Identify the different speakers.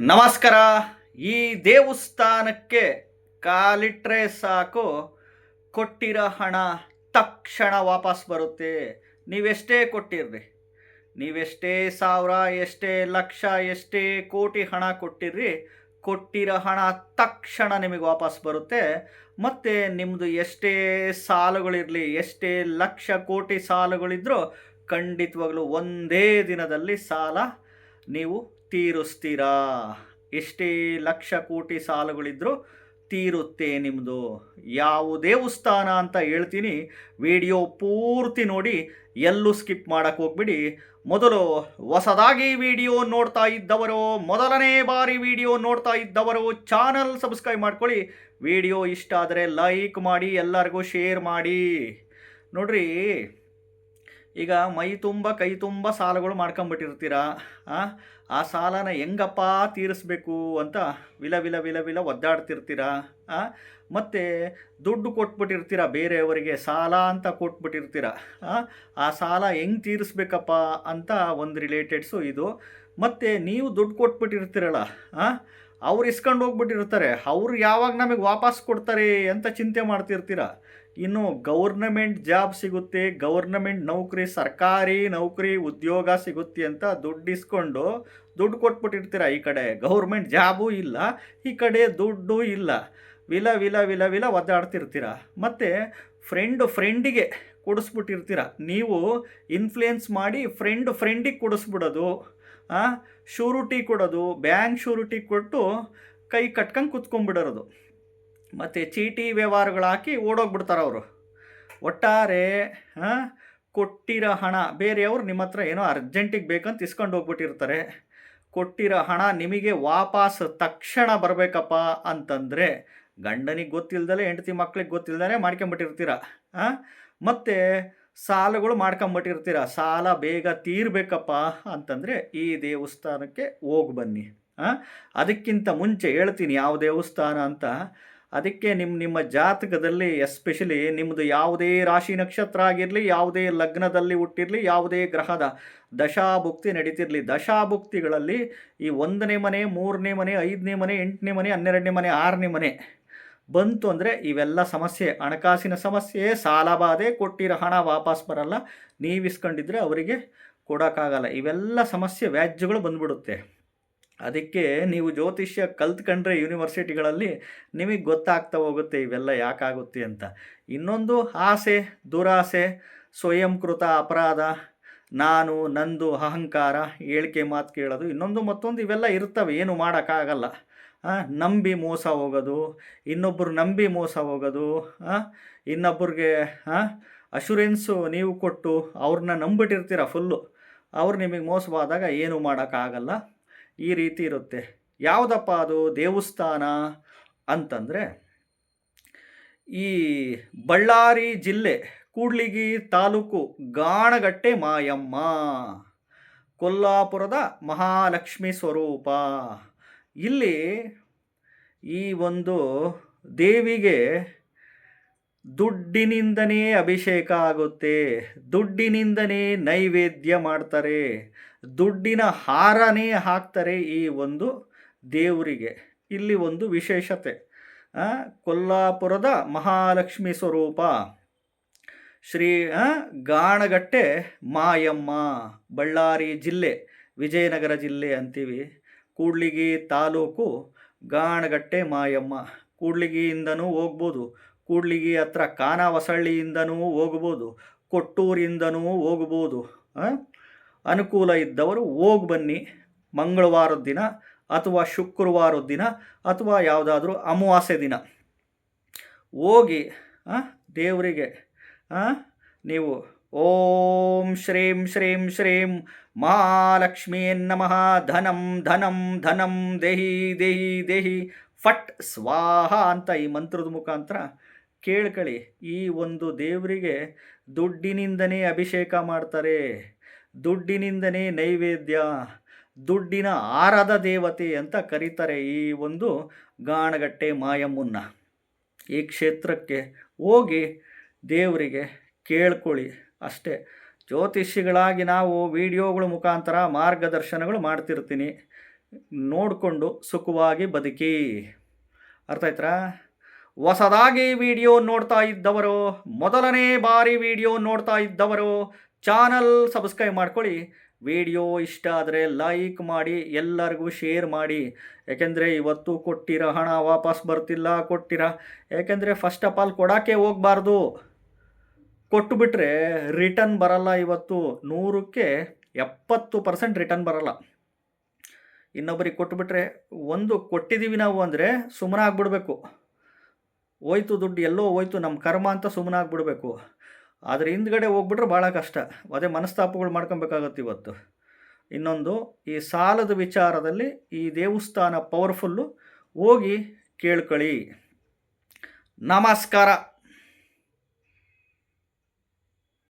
Speaker 1: ನಮಸ್ಕಾರ. ಈ ದೇವಸ್ಥಾನಕ್ಕೆ ಕಾಲಿಟ್ರೆ ಸಾಕು, ಕೊಟ್ಟಿರೋ ಹಣ ತಕ್ಷಣ ವಾಪಸ್ ಬರುತ್ತೆ. ನೀವೆಷ್ಟೇ ಕೊಟ್ಟಿರ್ರಿ, ನೀವೆಷ್ಟೇ ಸಾವಿರ, ಎಷ್ಟೇ ಲಕ್ಷ, ಎಷ್ಟೇ ಕೋಟಿ ಹಣ ಕೊಟ್ಟಿರ್ರಿ, ಕೊಟ್ಟಿರೋ ಹಣ ತಕ್ಷಣ ನಿಮಗೆ ವಾಪಸ್ ಬರುತ್ತೆ. ಮತ್ತು ನಿಮ್ಮದು ಎಷ್ಟೇ ಸಾಲುಗಳಿರಲಿ, ಎಷ್ಟೇ ಲಕ್ಷ, ಕೋಟಿ ಸಾಲಗಳಿದ್ರೂ ಖಂಡಿತವಾಗ್ಲೂ ಒಂದೇ ದಿನದಲ್ಲಿ ಸಾಲ ನೀವು ತೀರಿಸ್ತೀರಾ? ಎಷ್ಟೇ ಲಕ್ಷ ಕೋಟಿ ಸಾಲಗಳಿದ್ರು ತೀರುತ್ತೆ ನಿಮ್ಮದು ಯಾವ ದೇವಸ್ಥಾನ ಅಂತ ಹೇಳ್ತೀನಿ, ವಿಡಿಯೋ ಪೂರ್ತಿ ನೋಡಿ, ಎಲ್ಲೂ ಸ್ಕಿಪ್ ಮಾಡೋಕ್ಕೆ ಹೋಗ್ಬಿಡಿ. ಮೊದಲು ಹೊಸದಾಗಿ ವಿಡಿಯೋ ನೋಡ್ತಾ ಇದ್ದವರು, ಮೊದಲನೇ ಬಾರಿ ವಿಡಿಯೋ ನೋಡ್ತಾ ಇದ್ದವರು ಚಾನಲ್ ಸಬ್ಸ್ಕ್ರೈಬ್ ಮಾಡ್ಕೊಳ್ಳಿ. ವಿಡಿಯೋ ಇಷ್ಟ ಆದರೆ ಲೈಕ್ ಮಾಡಿ, ಎಲ್ಲರಿಗೂ ಶೇರ್ ಮಾಡಿ. ನೋಡ್ರಿ ಈಗ ಮೈ ತುಂಬ, ಕೈ ತುಂಬ ಸಾಲಗಳು ಮಾಡ್ಕೊಂಬಿಟ್ಟಿರ್ತೀರ? ಆ? ಸಾಲನ ಹೆಂಗಪ್ಪ ತೀರಿಸ್ಬೇಕು ಅಂತ ವಿಲ ವಿಲ ವಿಲ ವಿಲ ಒದ್ದಾಡ್ತಿರ್ತೀರ? ಮತ್ತು ದುಡ್ಡು ಕೊಟ್ಬಿಟ್ಟಿರ್ತೀರ ಬೇರೆಯವರಿಗೆ, ಸಾಲ ಅಂತ ಕೊಟ್ಬಿಟ್ಟಿರ್ತೀರ? ಆ? ಸಾಲ ಹೆಂಗೆ ತೀರಿಸ್ಬೇಕಪ್ಪ ಅಂತ ಒಂದು ರಿಲೇಟೆಡ್ಸು ಇದು. ಮತ್ತು ನೀವು ದುಡ್ಡು ಕೊಟ್ಬಿಟ್ಟಿರ್ತೀರಲ್ಲ ಅವ್ರು ಇಸ್ಕೊಂಡು ಹೋಗ್ಬಿಟ್ಟಿರ್ತಾರೆ ಅವ್ರು ಯಾವಾಗ ನಮಗೆ ವಾಪಸ್ ಕೊಡ್ತಾರೆ ಅಂತ ಚಿಂತೆ ಮಾಡ್ತಿರ್ತೀರ? ಇನ್ನು ಗೌರ್ನಮೆಂಟ್ ಜಾಬ್ ಸಿಗುತ್ತೆ, ಗೌರ್ನಮೆಂಟ್ ನೌಕರಿ, ಸರ್ಕಾರಿ ನೌಕರಿ ಉದ್ಯೋಗ ಸಿಗುತ್ತೆ ಅಂತ ದುಡ್ಡು ಇಸ್ಕೊಂಡು ದುಡ್ಡು ಕೊಟ್ಬಿಟ್ಟಿರ್ತೀರ ಈ ಕಡೆ? ಗೌರ್ಮೆಂಟ್ ಜಾಬೂ ಇಲ್ಲ, ಈ ಕಡೆ ದುಡ್ಡು ಇಲ್ಲ. ವಿಲ ವಿಲ ವಿಲ ವಿಲ ಒದ್ದಾಡ್ತಿರ್ತೀರ? ಮತ್ತು ಫ್ರೆಂಡ್ ಫ್ರೆಂಡಿಗೆ ಕೊಡಿಸ್ಬಿಟ್ಟಿರ್ತೀರ? ನೀವು ಇನ್ಫ್ಲುಯೆನ್ಸ್ ಮಾಡಿ ಫ್ರೆಂಡ್ ಫ್ರೆಂಡಿಗೆ ಕೊಡಿಸ್ಬಿಡೋದು ಶೂರಿಟಿ ಕೊಡೋದು ಬ್ಯಾಂಕ್ ಶೂರಿಟಿ ಕೊಟ್ಟು ಕೈ ಕಟ್ಕೊಂಡು ಕುತ್ಕೊಂಡ್ಬಿಡೋದು. ಮತ್ತು ಚೀಟಿ ವ್ಯವಹಾರಗಳು ಹಾಕಿ ಓಡೋಗ್ಬಿಡ್ತಾರೆ ಅವರು. ಒಟ್ಟಾರೆ, ಹಾಂ, ಕೊಟ್ಟಿರೋ ಹಣ, ಬೇರೆಯವರು ನಿಮ್ಮ ಹತ್ರ ಏನೋ ಅರ್ಜೆಂಟಿಗೆ ಬೇಕಂತ ಇಸ್ಕೊಂಡು ಹೋಗ್ಬಿಟ್ಟಿರ್ತಾರೆ. ಕೊಟ್ಟಿರೋ ಹಣ ನಿಮಗೆ ವಾಪಸ್ ತಕ್ಷಣ ಬರಬೇಕಪ್ಪ ಅಂತಂದರೆ ಗಂಡನಿಗೆ ಗೊತ್ತಿಲ್ದಲೆ, ಹೆಂಡತಿ ಮಕ್ಳಿಗೆ ಗೊತ್ತಿಲ್ಲದೇ ಮಾಡ್ಕೊಂಬಿಟ್ಟಿರ್ತೀರ ಮತ್ತು ಸಾಲಗಳು ಮಾಡ್ಕೊಂಬಿಟ್ಟಿರ್ತೀರ, ಸಾಲ ಬೇಗ ತೀರಬೇಕಪ್ಪ ಅಂತಂದರೆ ಈ ದೇವಸ್ಥಾನಕ್ಕೆ ಹೋಗಿ ಬನ್ನಿ? ಅದಕ್ಕಿಂತ ಮುಂಚೆ ಹೇಳ್ತೀನಿ, ಯಾವ ದೇವಸ್ಥಾನ ಅಂತ ಅದಕ್ಕೆ ನಿಮ್ಮ ನಿಮ್ಮ ಜಾತಕದಲ್ಲಿ ಎಸ್ಪೆಷಲಿ ನಿಮ್ಮದು ಯಾವುದೇ ರಾಶಿ ನಕ್ಷತ್ರ ಆಗಿರಲಿ, ಯಾವುದೇ ಲಗ್ನದಲ್ಲಿ ಹುಟ್ಟಿರಲಿ, ಯಾವುದೇ ಗ್ರಹದ ದಶಾಭುಕ್ತಿ ನಡೀತಿರಲಿ. ದಶಾಭುಕ್ತಿಗಳಲ್ಲಿ ಈ ಒಂದನೇ ಮನೆ, ಮೂರನೇ ಮನೆ, ಐದನೇ ಮನೆ, ಎಂಟನೇ ಮನೆ, ಹನ್ನೆರಡನೇ ಮನೆ, ಆರನೇ ಮನೆ ಬಂತು ಅಂದರೆ ಇವೆಲ್ಲ ಸಮಸ್ಯೆ. ಹಣಕಾಸಿನ ಸಮಸ್ಯೆ ಸಾಲಬಾಧೆ ಕೊಟ್ಟಿರೋ ಹಣ ವಾಪಸ್ ಬರಲ್ಲ. ನೀವು ಇಸ್ಕೊಂಡಿದ್ರೆ ಅವರಿಗೆ ಕೊಡೋಕ್ಕಾಗಲ್ಲ. ಇವೆಲ್ಲ ಸಮಸ್ಯೆ ವ್ಯಾಜ್ಯಗಳು ಬಂದ್ಬಿಡುತ್ತೆ. ಅದಕ್ಕೆ ನೀವು ಜ್ಯೋತಿಷ್ಯ ಕಲ್ತ್ಕೊಂಡ್ರೆ ಯೂನಿವರ್ಸಿಟಿಗಳಲ್ಲಿ ನಿಮಗೆ ಗೊತ್ತಾಗ್ತಾ ಹೋಗುತ್ತೆ ಇವೆಲ್ಲ ಯಾಕಾಗುತ್ತೆ ಅಂತ. ಇನ್ನೊಂದು ಆಸೆ, ದುರಾಸೆ, ಸ್ವಯಂಕೃತ ಅಪರಾಧ, ನಾನು, ನಂದು, ಅಹಂಕಾರ ಹೇಳಿಕೆ ಮಾತು ಕೇಳೋದು, ಇನ್ನೊಂದು ಮತ್ತೊಂದು ಇವೆಲ್ಲ ಇರ್ತವೆ ಏನು ಮಾಡೋಕ್ಕಾಗಲ್ಲ. ನಂಬಿ ಮೋಸ ಹೋಗೋದು ಇನ್ನೊಬ್ಬರು ನಂಬಿ ಮೋಸ ಹೋಗೋದು ಇನ್ನೊಬ್ಬರಿಗೆ ಅಶುರೆನ್ಸು ನೀವು ಕೊಟ್ಟು ಅವ್ರನ್ನ ನಂಬಿಟ್ಟಿರ್ತೀರ ಫುಲ್ಲು ಅವ್ರು ನಿಮಗೆ ಮೋಸವಾದಾಗ ಏನು ಮಾಡೋಕ್ಕಾಗಲ್ಲ. ಈ ರೀತಿ ಇರುತ್ತೆ. ಯಾವುದಪ್ಪ ಅದು? ದೇವಸ್ಥಾನ ಅಂತಂದರೆ ಈ ಬಳ್ಳಾರಿ ಜಿಲ್ಲೆ ಕೂಡ್ಲಿಗಿ ತಾಲೂಕು ಗಾಣಗಟ್ಟೆ ಮಾಯಮ್ಮ, ಕೊಲ್ಲಾಪುರದ ಮಹಾಲಕ್ಷ್ಮಿ ಸ್ವರೂಪ. ಇಲ್ಲಿ ಈ ಒಂದು ದೇವಿಗೆ ದುಡ್ಡಿನಿಂದನೇ ಅಭಿಷೇಕ ಆಗುತ್ತೆ, ದುಡ್ಡಿನಿಂದನೇ ನೈವೇದ್ಯ ಮಾಡ್ತಾರೆ, ದುಡ್ಡಿನ ಹಾರನೇ ಹಾಕ್ತಾರೆ ಈ ಒಂದು ದೇವರಿಗೆ. ಇಲ್ಲಿ ಒಂದು ವಿಶೇಷತೆ ಕೊಲ್ಲಾಪುರದ ಮಹಾಲಕ್ಷ್ಮಿ ಸ್ವರೂಪ, ಶ್ರೀ ಗಾಣಗಟ್ಟೆ ಮಾಯಮ್ಮ, ಬಳ್ಳಾರಿ ಜಿಲ್ಲೆ, ವಿಜಯನಗರ ಜಿಲ್ಲೆ ಅಂತೀವಿ. ಕೂಡ್ಲಿಗಿ ತಾಲೂಕು ಗಾಣಗಟ್ಟೆ ಮಾಯಮ್ಮ, ಕೂಡ್ಲಿಗಿಯಿಂದನೂ ಹೋಗ್ಬೋದು. ಕೂಡ್ಲಿಗಿ ಹತ್ರ ಕಾನವಸಳ್ಳಿಯಿಂದನೂ ಹೋಗ್ಬೋದು, ಕೊಟ್ಟೂರಿಂದನೂ ಹೋಗ್ಬೋದು? ಅನುಕೂಲ ಇದ್ದವರು ಹೋಗಿ ಬನ್ನಿ ಮಂಗಳವಾರದ ದಿನ ಅಥವಾ ಶುಕ್ರವಾರದ ದಿನ ಅಥವಾ ಯಾವುದಾದ್ರೂ ಅಮಾವಾಸ್ಯೆ ದಿನ. ಹೋಗಿ ದೇವರಿಗೆ ನೀವು ಓಂ ಶ್ರೀಂ ಶ್ರೀಂ ಶ್ರೀಂ ಮಹಾಲಕ್ಷ್ಮೀ ನಮಃ, ಧನಂ ಧನಂ ಧನಂ ದೇಹಿ ದೇಹಿ ದೇಹಿ, ಫಟ್ ಸ್ವಾಹ ಅಂತ ಈ ಮಂತ್ರದ ಮುಖಾಂತರ ಕೇಳ್ಕೊಳ್ಳಿ ಈ ಒಂದು ದೇವರಿಗೆ ದುಡ್ಡಿನಿಂದನೇ ಅಭಿಷೇಕ ಮಾಡ್ತಾರೆ, ದುಡ್ಡಿನಿಂದನೇ ನೈವೇದ್ಯ, ದುಡ್ಡಿನ ಆರಾಧ ದೇವತೆ ಅಂತ ಕರೀತಾರೆ ಈ ಒಂದು ಗಾಣಗಟ್ಟೆ ಮಾಯಮ್ಮನ್ನ. ಈ ಕ್ಷೇತ್ರಕ್ಕೆ ಹೋಗಿ ದೇವರಿಗೆ ಕೇಳ್ಕೊಳ್ಳಿ ಅಷ್ಟೇ ಜ್ಯೋತಿಷಿಗಳಾಗಿ ನಾವು ವಿಡಿಯೋಗಳ ಮುಖಾಂತರ ಮಾರ್ಗದರ್ಶನಗಳು ಮಾಡ್ತಿರ್ತೀನಿ. ನೋಡಿಕೊಂಡು ಸುಖವಾಗಿ ಬದುಕಿ. ಅರ್ಥ ಆಯ್ತಾ? ಹೊಸದಾಗಿ ವಿಡಿಯೋ ನೋಡ್ತಾ ಇದ್ದವರು, ಮೊದಲನೇ ಬಾರಿ ವಿಡಿಯೋ ನೋಡ್ತಾ ಇದ್ದವರು, ಚಾನಲ್ ಸಬ್ಸ್ಕ್ರೈಬ್ ಮಾಡ್ಕೊಳ್ಳಿ. ವಿಡಿಯೋ ಇಷ್ಟ ಆದರೆ ಲೈಕ್ ಮಾಡಿ, ಎಲ್ಲರಿಗೂ ಶೇರ್ ಮಾಡಿ. ಯಾಕೆಂದರೆ ಇವತ್ತು ಕೊಟ್ಟಿರೋ ಹಣ ವಾಪಸ್ ಬರ್ತಿಲ್ಲ, ಕೊಟ್ಟಿರ. ಯಾಕೆಂದರೆ ಫಸ್ಟ್ ಆಫ್ ಆಲ್ ಕೊಡೋಕ್ಕೆ ಹೋಗಬಾರ್ದು. ಕೊಟ್ಟು ಬಿಟ್ಟರೆ ರಿಟರ್ನ್ ಬರಲ್ಲ ಇವತ್ತು. ನೂರಕ್ಕೆ ಎಪ್ಪತ್ತು ಪರ್ಸೆಂಟ್ ರಿಟರ್ನ್ ಬರಲ್ಲ. ಇನ್ನೊಬ್ಬರಿಗೆ ಕೊಟ್ಟುಬಿಟ್ರೆ ಒಂದು ಕೊಟ್ಟಿದ್ದೀವಿ ನಾವು ಅಂದರೆ ಸುಮ್ಮನೆ ಆಗ್ಬಿಡ್ಬೇಕು ಹೋಯ್ತು ದುಡ್ಡು, ಎಲ್ಲೋ ಹೋಯ್ತು ನಮ್ಮ ಕರ್ಮ ಅಂತ ಸುಮ್ಮನೆ ಆಗ್ಬಿಡ್ಬೇಕು ಆದರೆ ಹಿಂದ್ಗಡೆ ಹೋಗ್ಬಿಟ್ರೆ ಭಾಳ ಕಷ್ಟ. ಅದೇ ಮನಸ್ತಾಪಗಳು ಮಾಡ್ಕೊಬೇಕಾಗತ್ತೆ ಇವತ್ತು. ಇನ್ನೊಂದು, ಈ ಸಾಲದ ವಿಚಾರದಲ್ಲಿ ಈ ದೇವಸ್ಥಾನ ಪವರ್ಫುಲ್ಲು ಹೋಗಿ ಕೇಳ್ಕೊಳ್ಳಿ ನಮಸ್ಕಾರ!